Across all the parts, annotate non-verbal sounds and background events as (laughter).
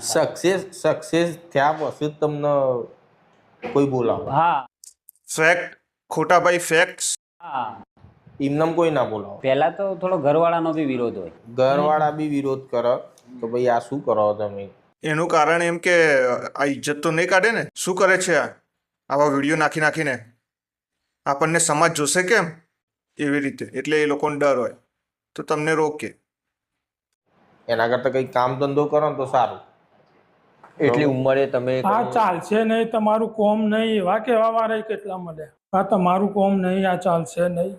Success success થયા પછી તમને કોઈ બોલાવે. હા. ફેક્ટ ખોટા ભાઈ ફેક્ટ્સ હા. એમનેમ કોઈ ના બોલાવે. પહેલા તો થોડો ઘરવાળાનો બી વિરોધ હોય. ઘરવાળા બી વિરોધ કરે તો ભાઈ આ શું કરો તમે? એનું કારણ એમ કે આ ઇજ્જત તો નહીં કાઢે ને? શું કરે છે આ? આવા વીડિયો નાખી નાખીને? આપણને સમાજ જોશે કેમ? એવી રીતે. એટલે એ લોકોને ડર હોય. તો તમને રોકે. એના કરતાં કંઈક કામ ધંધો કરો ને તો સારું. એટલી ઉંમરે તમે આ ચાલશે નહીં તમારું કોમ નહીં. એવા કેવા વાળા કેટલા મળે? આ તમારું કોમ નહીં આ ચાલશે નહીં.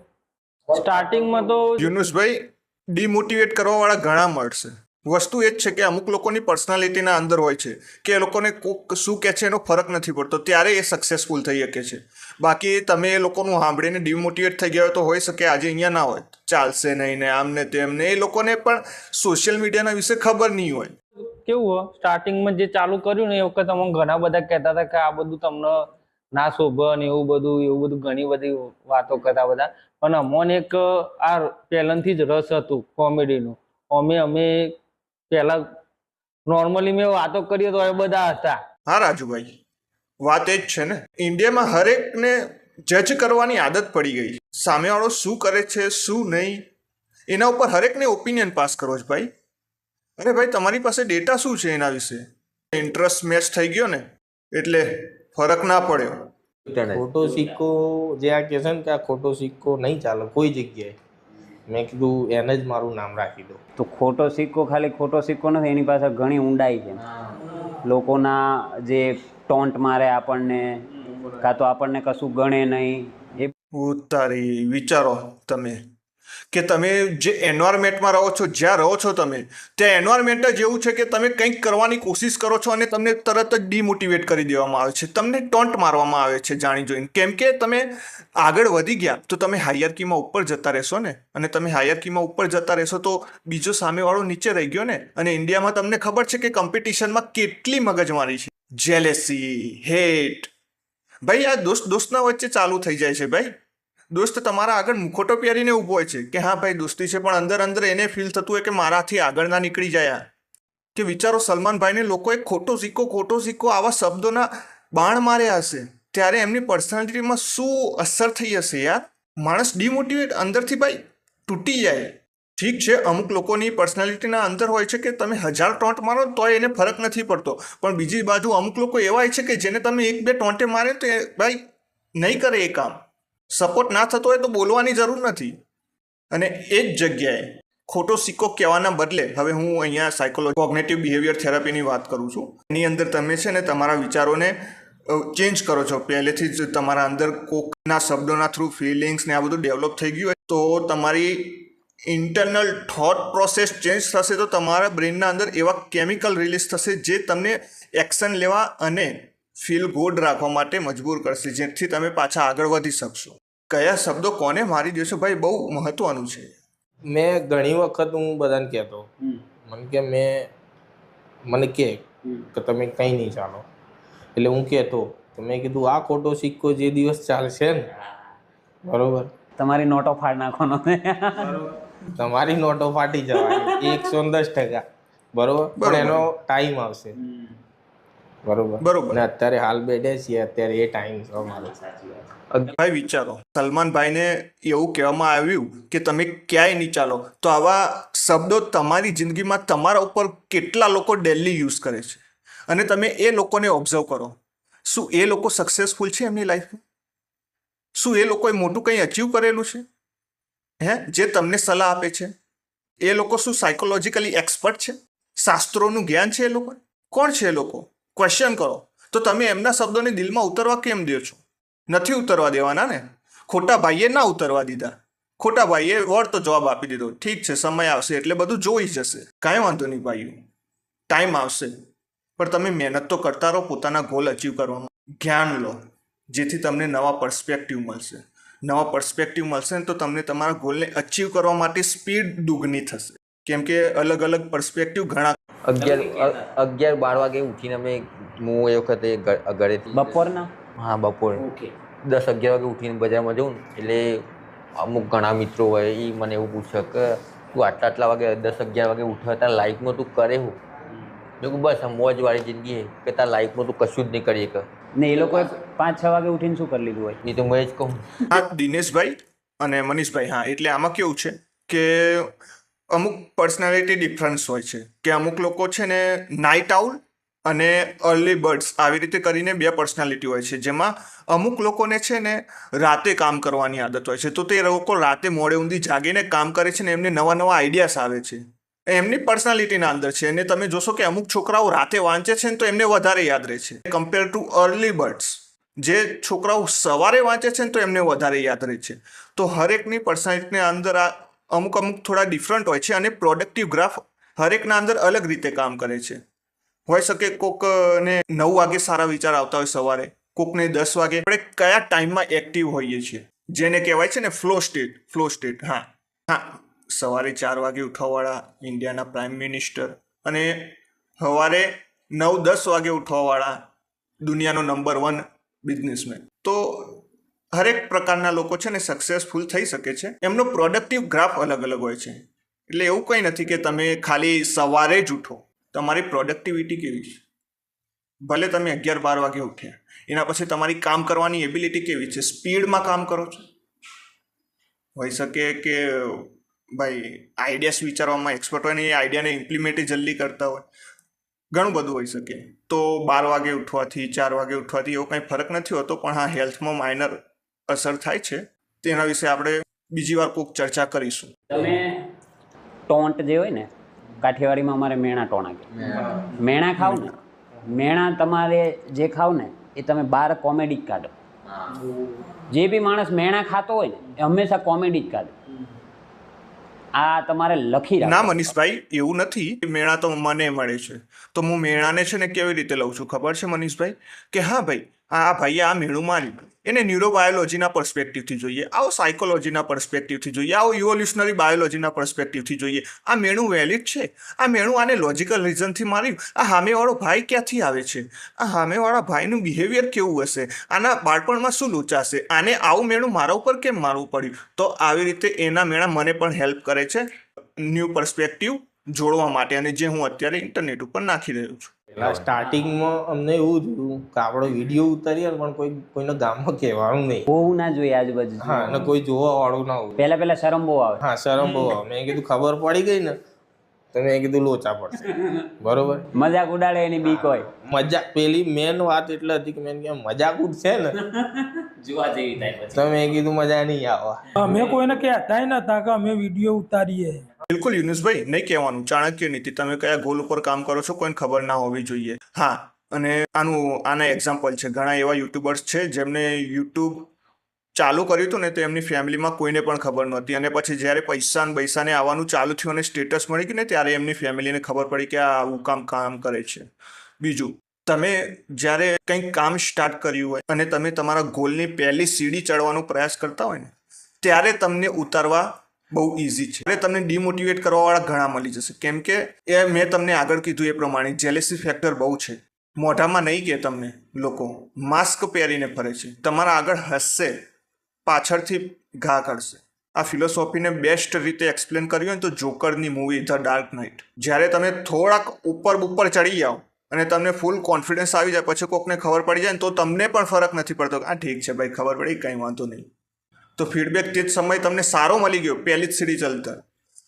સ્ટાર્ટિંગમાં તો યુનુસભાઈ ડિમોટિવેટ કરવાવાળા ઘણા મળશે. વસ્તુ એ જ છે કે અમુક લોકોની પર્સનાલિટીના અંદર હોય છે કે એ લોકોને કોક શું કહે છે એનો ફરક નથી પડતો. ત્યારે એ સક્સેસફુલ થઈ શકે છે. બાકી તમે એ લોકોનું સાંભળીને ડિમોટિવેટ થઈ ગયા હોય તો હોઈ શકે આજે અહીંયા ના હોય. ચાલશે નહીં ને આમ ને તેમ ને એ લોકોને પણ સોશિયલ મીડિયાના વિશે ખબર નહીં હોય. કેવું હોય સ્ટાર્ટિંગમાં જે ચાલુ કર્યું ને એ વખત અમને ઘણા બધા કહેતા હતા કે આ બધું તમને ના શોભે ને એવું બધું એવું બધું ઘણી બધી વાતો કરતા બધા પણ અમોને એક, આ પહેલાંથી જ રસ હતું કોમેડીનું. અમે અમે પહેલા નોર્મલી મેં વાતો કરીએ તો એ બધા હતા. હા, રાજુભાઈ. વાત એ જ છે ને. ઇન્ડિયામાં હરેકને જજ કરવાની આદત પડી ગઈ સામેવાળો શું કરે છે, શું નહીં? એના ઉપર હરેકને ઓપિનિયન પાસ કરો છો ભાઈ. અરે ભાઈ તમારી પાસે ડેટા શું છે એના વિશે? ઇન્ટરેસ્ટ મેચ થઈ ગયો ને એટલે ફરક ના પડ્યો. ખોટો સિક્કો જે આ કહે છે ને કે આ ખોટો સિક્કો નહીં ચાલે કોઈ જગ્યાએ. મેં કીધું એને જ મારું નામ રાખી દો. તો ખોટો સિક્કો ખાલી ખોટો સિક્કો નથી એની પાસે ઘણી ઊંડાઈ છે. લોકોના જે ટોન્ટ મારે આપણને કાં તો આપણને કશું ગણે નહીં. એ ઉતારી વિચારો તમે. કે તમે જે એન્વાયરમેન્ટમાં રહો છો, જ્યાં રહો છો તમે, ત્યાં એન્વાયરમેન્ટ જ એવું છે કે તમે કંઈક કરવાની કોશિશ કરો છો અને તમને તરત જ ડિમોટિવેટ કરી દેવામાં આવે છે. તમને ટોન્ટ મારવામાં આવે છે, જાણી જોઈને. કેમ કે તમે આગળ વધી ગયા, તો તમે હાયરકીમાં ઉપર જતા રહેશો ને. અને તમે હાયરકીમાં ઉપર જતા રહેશો તો બીજો સામેવાળો નીચે રહી ગયો ને. અને ઇન્ડિયામાં તમને ખબર છે કે કોમ્પિટિશનમાં કેટલી મગજમારી છે. જેલેસી હેટ ભાઈ, આ દોસ્ત દોસ્તના વચ્ચે ચાલુ થઈ જાય છે ભાઈ. દોસ્ત, તમારા આગળ મુખોટો પહેરીને ઊભો હોય છે કે હા ભાઈ, દોસ્તી છે, પણ અંદર અંદર એને ફીલ થતું હોય કે મારાથી આગળ ના નીકળી જાય કે વિચારો, સલમાનભાઈને લોકોએ ખોટો સિક્કો ખોટો સિક્કો આવા શબ્દોના બાણ માર્યા હશે, ત્યારે એમની પર્સનાલિટીમાં શું અસર થઈ હશે યાર? માણસ ડિમોટિવેટ અંદરથી ભાઈ તૂટી જાય. ઠીક છે, અમુક લોકોની પર્સનાલિટીના અંદર હોય છે કે તમે હજાર ટોન્ટ મારો તોય એને ફરક નથી પડતો. પણ બીજી બાજુ અમુક લોકો એવા છે કે જેને તમે એક બે ટોન્ટે મારે તો ભાઈ નહીં કરે એ કામ. સપોર્ટ ના થતો હોય તો બોલવાની જરૂર નથી. અને એ જ જગ્યાએ ખોટો સિક્કો કહેવાના બદલે હવે હું અહીંયા સાયકોલોજી કોગ્નેટિવ બિહેવિયર થેરાપીની વાત કરું છું. એની અંદર તમે છે ને તમારા વિચારોને ચેન્જ કરો છો. પહેલેથી જ તમારા અંદર કોકના શબ્દોના થ્રુ ફિલિંગ્સ ને આ બધું ડેવલપ થઈ ગયું હોય, તો તમારી ઇન્ટરનલ થોટ પ્રોસેસ ચેન્જ થશે તો તમારા બ્રેનના અંદર એવા કેમિકલ રિલીઝ થશે જે તમને એક્શન લેવા અને ફીલ ગુડ રાખવા માટે મજબૂર કરશે જેથી તમે પાછા આગળ વધી શકશો. કયા શબ્દો કોને મારી દેશો? ભાઈ બહુ મહત્વનું છે. મેં ઘણી વખત હું બધાને કહેતો મને કે મેં મને કે કે તમે કંઈ નહીં ચાલો. એટલે હું કહેતો તો મેં કીધું આ ખોટો સિક્કો જે દિવસ ચાલશે ને. બરોબર. તમારી નોટો ફાડ નાખવાનો તમારી નોટો ફાટી જવાની એકસો દસ ટકા. બરોબર? પણ એનો ટાઈમ આવશે. બરોબર. બરોબર. અત્યારે હાલ બેઠે છીએ અત્યારે એ ટાઈમ છે અમારો. ભાઈ વિચારો સલમાનભાઈને એવું કહેવામાં આવ્યું કે તમે ક્યાંય નહીં ચાલો તો આવા શબ્દો તમારી જિંદગીમાં તમારા ઉપર કેટલા લોકો ડેલી યુઝ કરે છે? અને તમે એ લોકોને ઓબ્ઝર્વ કરો શું એ લોકો સક્સેસફુલ છે એમની લાઈફમાં શું એ લોકોએ મોટું કંઈ અચીવ કરેલું છે? હે? જે તમને સલાહ આપે છે. એ લોકો શું સાયકોલોજીકલી એક્સપર્ટ છે? શાસ્ત્રોનું જ્ઞાન છે એ લોકો કોણ છે એ લોકો? ક્વેશ્ચન કરો. તો તમે એમના શબ્દોને દિલમાં ઉતરવા કેમ દો છો? નથી ઉતરવા દેવાના ને? ખોટા ભાઈએ ના ઉતરવા દીધા. ખોટા ભાઈએ વળતો જવાબ આપી દીધો. ઠીક છે, સમય આવશે એટલે બધું જોઈ જશે. કાંઈ વાંધો નહીં ભાઈઓ ટાઈમ આવશે. પણ તમે મહેનત તો કરતા રહો, પોતાના ગોલ અચીવ કરવામાં. જ્ઞાન લો. જેથી તમને નવા પર્સપેક્ટિવ મળશે. નવા પર્સપેક્ટિવ મળશે ને તો તમને તમારા ગોલને અચીવ કરવા માટે સ્પીડ દુગની થશે. કેમ કે અલગ અલગ પર્સપેક્ટિવ ઘણા અગિયાર અગિયાર બાર વાગે ઉઠીને અમે હું એ વખતે ઘરેથી બપોરના? હા બપોર. દસ અગિયાર વાગે ઉઠીને બજારમાં જઉં એટલે અમુક ઘણા મિત્રો હોય એ મને એવું પૂછે કે તું આટલા આટલા વાગે દસ અગિયાર વાગે ઉઠે તારા લાઈફમાં તું કરે હું? મેં કીધું બસ આ મોજ વાળી જિંદગી કે તારા લાઈફમાં તું કશું જ નહીં કરી શકે. ને એ લોકોએ પાંચ છ વાગે ઉઠીને શું કરી લીધું હોય? એ તો મેં જ કહું. હા દિનેશભાઈ અને મનીષભાઈ હા એટલે આમાં કેવું છે કે અમુક પર્સનાલિટી ડિફરન્સ હોય છે કે અમુક લોકો છે ને નાઇટ આઉલ અને અર્લી બર્ડ્સ આવી રીતે કરીને બે પર્સનાલિટી હોય છે. જેમાં અમુક લોકોને છે ને રાતે કામ કરવાની આદત હોય છે. તો તે લોકો રાતે મોડે ઊંધી જાગીને કામ કરે છે ને એમને નવા નવા આઈડિયાસ આવે છે. એમની પર્સનાલિટીના અંદર છે. અને તમે જોશો કે અમુક છોકરાઓ રાતે વાંચે છે ને તો એમને વધારે યાદ રહે છે. કમ્પેર ટુ અર્લી બર્ડ્સ જે છોકરાઓ સવારે વાંચે છે ને તો એમને વધારે યાદ રહે છે. તો હરેકની પર્સનાલિટીની અંદર આ અમુક અમુક થોડા ડિફરન્ટ હોય છે અને પ્રોડક્ટિવ ગ્રાફ હરેકના અંદર અલગ રીતે કામ કરે છે. હોઈ શકે કોકને નવ વાગે સારા વિચાર આવતા હોય સવારે, કોકને દસ વાગે. આપણે કયા ટાઈમમાં એક્ટિવ હોઈએ છીએ? જેને કહેવાય છે ને ફ્લો સ્ટેટ ફ્લો સ્ટેટ હા. હા, સવારે ચાર વાગે ઉઠવાવાળા, ઇન્ડિયાના પ્રાઇમ મિનિસ્ટર અને સવારે નવ દસ વાગે ઉઠવાવાળા, દુનિયાનો નંબર વન બિઝનેસમેન તો હરેક પ્રકારના લોકો છે ને સક્સેસફુલ થઈ શકે છે. એમનો પ્રોડક્ટિવ ગ્રાફ અલગ અલગ હોય છે. એટલે એવું કંઈ નથી કે તમે ખાલી સવારે જ ઉઠો. તમારી પ્રોડક્ટિવિટી કેવી છે? ભલે તમે અગિયાર બાર વાગે ઉઠ્યા. એના પછી તમારી કામ કરવાની એબિલિટી કેવી છે? સ્પીડમાં કામ કરો છો? હોઈ શકે કે ભાઈ આઈડિયાસ વિચારવામાં એક્સપર્ટ હોય ને એ આઈડિયાને ઇમ્પ્લિમેન્ટ જલ્દી કરતા હોય. ઘણું બધું હોઈ શકે. તો બાર વાગે ઉઠવાથી, ચાર વાગે ઉઠવાથી એવો કંઈ ફરક નથી હોતો, પણ હા હેલ્થમાં માઇનર અસર થાય છે તેના વિશે આપણે બીજી વાર કોઈક ચર્ચા કરીશું. તમે ટોન્ટ જે હોય ને કાઠિયાવાડીમાં અમારે મેણા ટોણા કે. મેણા. ખાવ ને મેણા તમારે જે ખાવ ને એ તમે બાર કોમેડી જ કાઢો. જે બી માણસ મેણા ખાતો હોય ને એ હંમેશા કોમેડી જ કાઢે. આ તમારે લખી ના મનીષભાઈ એવું નથી મેળા તો મને મળે છે. તો હું મેળાને છે ને કેવી રીતે લઉં છું? ખબર છે મનીષભાઈ? કે હા ભાઈ આ ભાઈએ આ મેળું માર્યું. એને ન્યુરોબાયોલોજીના પર્સપેક્ટિવથી જોઈએ, આવો સાયકોલોજીના પર્સપેક્ટિવથી જોઈએ, આવો ઇવોલ્યુશનરી બાયોલોજીના પર્સપેક્ટિવથી જોઈએ. આ મેણું વેલિડ છે? આ મેણું આને લોજિકલ રીઝનથી માર્યું? આ સામેવાળો ભાઈ ક્યાંથી આવે છે? આ સામેવાળા ભાઈનું બિહેવિયર કેવું હશે? આના બાળપણમાં શું લૂંચાશે? આને આવું મેણું મારા ઉપર કેમ મારવું પડ્યું? તો આવી રીતે એના મેળા મને પણ હેલ્પ કરે છે. ન્યૂ પર્સપેક્ટિવ જોડવા માટે અને જે હું અત્યારે ઇન્ટરનેટ ઉપર નાખી રહ્યો છું. પેલા સ્ટાર્ટિંગમાં અમને એવું જોયું કે આપણો વીડિયો ઉતારીએ પણ કોઈ કોઈના ગામમાં કહેવાનું નહીં. બહુ ના જોઈએ આજુબાજુ હા અને કોઈ જોવા વાળું ના હોય. પહેલા પહેલા શરમ બહુ આવે. હા શરમ બહુ આવે. મેં કીધું ખબર પડી ગઈ ને તો મેં કીધું લોચા પડશે. બરોબર? મજાક ઉડાડે એની બીક હોય. મજા પેલી મેન વાત એટલે હતી કે મેં કે મજાક ઉડશે ને (laughs) જોવા જેવી થાય તો મેં કીધું મજા નહીં આવે. અમે કોઈને કહેતાય નતા કે અમે વીડિયો ઉતારીએ. બિલકુલ યુનુસભાઈ, નહીં કહેવાનું. ચાણક્ય નીતિ, તમે કયા ગોલ ઉપર કામ કરો છો કોઈને ખબર ના હોવી જોઈએ. હા, અને આનું, આના એક્ઝામ્પલ છે. ઘણા એવા યુટ્યુબર્સ છે જેમને યુટ્યુબ ચાલુ કર્યું હતું ને તો એમની ફેમિલીમાં કોઈને પણ ખબર નહોતી. અને પછી જ્યારે પૈસા ને પૈસાને આવવાનું ચાલુ થયું અને સ્ટેટસ મળી ગયું ને ત્યારે એમની ફેમિલીને ખબર પડી કે આ આવું કામ કામ કરે છે. બીજું, તમે જ્યારે કંઈક કામ સ્ટાર્ટ કર્યું હોય અને તમે તમારા ગોલની પહેલી સીડી ચડવાનો પ્રયાસ કરતા હોય ને, ત્યારે તમને ઉતારવા બહુ ઇઝી છે. એટલે તમને ડિમોટિવેટ કરવાવાળા ઘણા મળી જશે. કેમ કે એ મેં તમને આગળ કીધું એ પ્રમાણે જેલેસી ફેક્ટર બહુ છે. મોઢામાં નહીં કે તમને લોકો. માસ્ક પહેરીને ફરે છે. તમારા આગળ હસશે. પાછળથી ઘા કરશે આ ફિલોસોફીને બેસ્ટ રીતે એક્સપ્લેન કર્યું હોય તો જોકરની મૂવી ધ ડાર્ક નાઇટ જ્યારે તમે થોડાક ઉપર ઉપર ચડી જાઓ અને તમને ફૂલ કોન્ફિડન્સ આવી જાય, પછી કોકને ખબર પડી જાય તો તમને પણ ફરક નથી પડતો આ ઠીક છે ભાઈ, ખબર પડી, કંઈ વાંધો નહીં. તો ફીડબેક તે જ સમય તમને સારો મળી ગયો, પહેલી જ સીડી ચાલતા.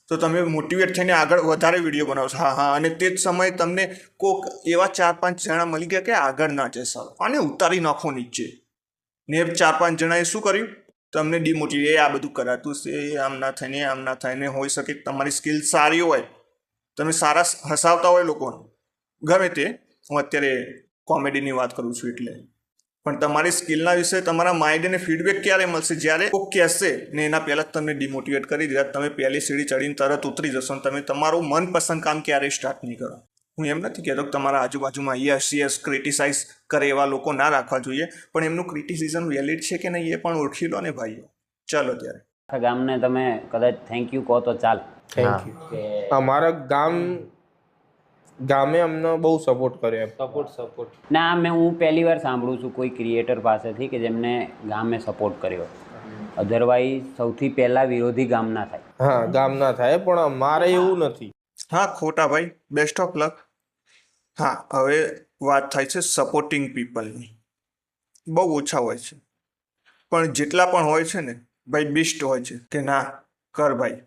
તો તમે મોટિવેટ થઈને આગળ વધારે વીડિયો બનાવશો હા હા, અને તે જ સમયે તમને કોક એવા ચાર પાંચ જણા મળી ગયા કે આગળ ના જાય સારું અને ઉતારી નાખો નીચે. ને ચાર પાંચ જણાએ શું કર્યું? તમને ડિમોટિવેટ આ બધું કરાતું છે આમ ના થાય ને આમ ના થાય હોઈ શકે તમારી સ્કિલ સારી હોય. તમે સારા હસાવતા હોય લોકોને. ગમે તે. હું અત્યારે કોમેડીની વાત કરું છું એટલે. પણ તમારી સ્કિલના વિશે તમારા માઇન્ડને ફીડબેક ક્યારે મળશે? જ્યારે કોક કહેશે ને એના પહેલાં જ તમને ડિમોટિવેટ કરી દીધા તમે પહેલી સીડી ચડીને તરત ઉતરી જશો અને તમે તમારું મનપસંદ કામ ક્યારેય સ્ટાર્ટ નહીં કરો. હું એમ નથી કહેતો કે તમારા આજુબાજુમાં યસ યસ ક્રિટિસાઇઝ કરે એવા લોકો ના રાખવા જોઈએ પણ એમનું ક્રિટિસિઝમ વેલિડ છે કે નહીં એ પણ ઓળખી લો ને ભાઈઓ. ચાલો ત્યારે. આખા ગામને તમે કદાચ થેન્ક યુ કહો તો ચાલ. થેન્ક યુ અમારા ગામ ગામે અમને બહુ સપોર્ટ કર્યો એમ. સપોર્ટ સપોર્ટ ના મેં હું પહેલી વાર સાંભળું છું કોઈ ક્રિએટર પાસેથી કે જેમને ગામે સપોર્ટ કર્યો. અધરવાઇઝ સૌથી પહેલા વિરોધી ગામના થાય. હા ગામના થાય પણ અમારે એવું નથી. હા ખોટા ભાઈ. બેસ્ટ ઓફ લક હા હવે વાત થાય છે સપોર્ટિંગ પીપલની બહુ ઓછા હોય છે. પણ જેટલા પણ હોય છે ને ભાઈ બેસ્ટ હોય છે. કે ના કર ભાઈ.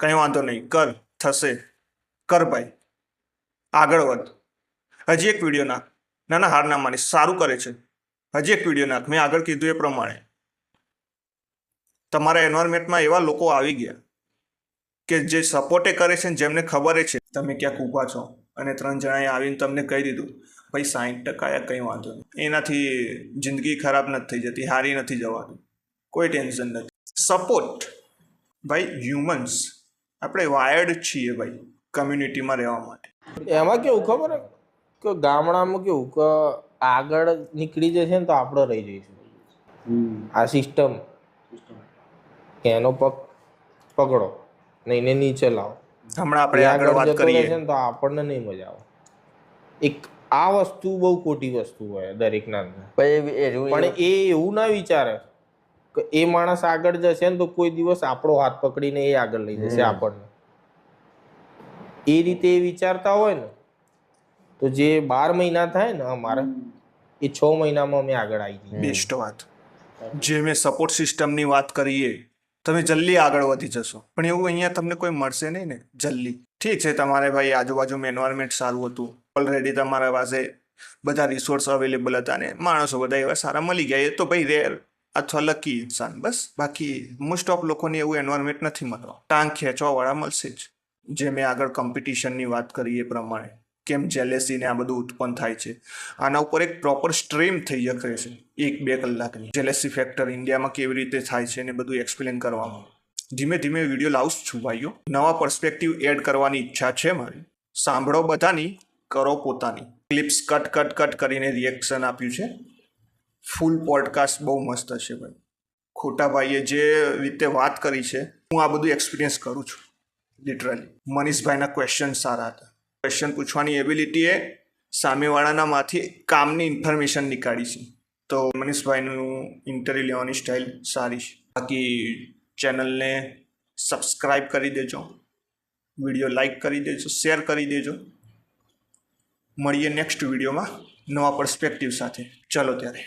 કંઈ વાંધો નહીં કર થશે. કર ભાઈ. આગળ વધ. હજી એક વીડિયો નાખ. ના ના હાર ના માની સારું કરે છે. હજી એક વીડિયો નાખ. મેં આગળ કીધું એ પ્રમાણે. તમારા એન્વાયરમેન્ટમાં એવા લોકો આવી ગયા કે જે સપોર્ટે કરે છે જેમને ખબર છે. તમે ક્યાંક ઊભા છો અને ત્રણ જણાએ આવીને તમને કહી દીધું, ભાઈ સાહીઠ ટકા કંઈ વાંધો નહીં. એનાથી જિંદગી ખરાબ નથી થઈ જતી, હારી નથી જવાતું કોઈ ટેન્શન નથી. સપોર્ટ ભાઈ હ્યુમન્સ આપણે વાયર્ડ છીએ ભાઈ. કમ્યુનિટીમાં રહેવા માટે. એમાં કેવું ખબર કે ગામડામાં કેવું કે આગળ નીકળી જશે ને તો આપણે રહી જઈશું. આ સિસ્ટમ એનો પગ પકડો. ને એને નીચે લાવો. હમણાં આપણે આગળ વાત કરીએ. ને તો આપણને નહીં મજા આવે. એક આ વસ્તુ બહુ ખોટી વસ્તુ હોય દરેકના પણ એ એવું ના વિચારે કે એ માણસ આગળ જશે ને તો કોઈ દિવસ આપણો હાથ પકડીને એ આગળ લઈ જશે આપણને. એ રીતે વિચારતા હોય ને, તો જે બાર મહિના થાય ને અમારે, એ છ મહિનામાં અમે આગળ આવી જઈએ. બેસ્ટ વાત. જે મેં સપોર્ટ સિસ્ટમની વાત કરીએ તમે જલ્દી આગળ વધી જશો. પણ એવું અહીંયા તમને કોઈ મળશે નહીં ને, જલ્દી. ઠીક છે, તમારે ભાઈ આજુબાજુમાં એન્વાયરમેન્ટ સારું હતું. ઓલરેડી તમારા પાસે બધા રિસોર્સ અવેલેબલ હતા ને, માણસો બધા એવા સારા મળી ગયા. એ તો ભાઈ રેર અથવા લકી ઇન્સાન બસ. બાકી મોસ્ટ ઓફ લોકોને એવું એન્વાયરમેન્ટ નથી મળવા. ટાંગ ખેંચવાવાળા મળશે જ. જે મેં આગળ કોમ્પિટિશનની વાત કરી એ પ્રમાણે, કેમ જેલેસી ને આ બધું ઉત્પન્ન થાય છે. આના ઉપર એક પ્રોપર સ્ટ્રીમ થઈ શકે છે, એક બે કલાકની. જેલેસી ફેક્ટર ઇન્ડિયામાં કેવી રીતે થાય છે ને બધું એક્સપ્લેન કરવામાં ધીમે ધીમે વીડિયો લાવું છું ભાઈઓ. નવા પર્સપેક્ટિવ એડ કરવાની ઈચ્છા છે મારી. સાંભળો બધાની, કરો પોતાની. ક્લિપ્સ કટ કટ કટ કરીને રિએક્શન આપ્યું છે. ફૂલ પોડકાસ્ટ બહુ મસ્ત છે ભાઈ. ખોટા ભાઈએ જે રીતે વાત કરી છે, હું આ બધું એક્સપિરિયન્સ કરું છું. લિટરલી મનીષભાઈના ક્વેશ્ચન સારા હતા. ક્વેશ્ચન પૂછવાની એબિલિટીએ સામેવાળાનામાંથી કામની ઇન્ફોર્મેશન નીકાળી છે. તો મનીષભાઈનું ઇન્ટરવ્યુ લેવાની સ્ટાઇલ સારી છે. બાકી ચેનલને સબસ્ક્રાઈબ કરી દેજો. વીડિયો લાઈક કરી દેજો શેર કરી દેજો. મળીએ નેક્સ્ટ વિડીયોમાં નવા પર્સપેક્ટિવ સાથે. ચલો ત્યારે.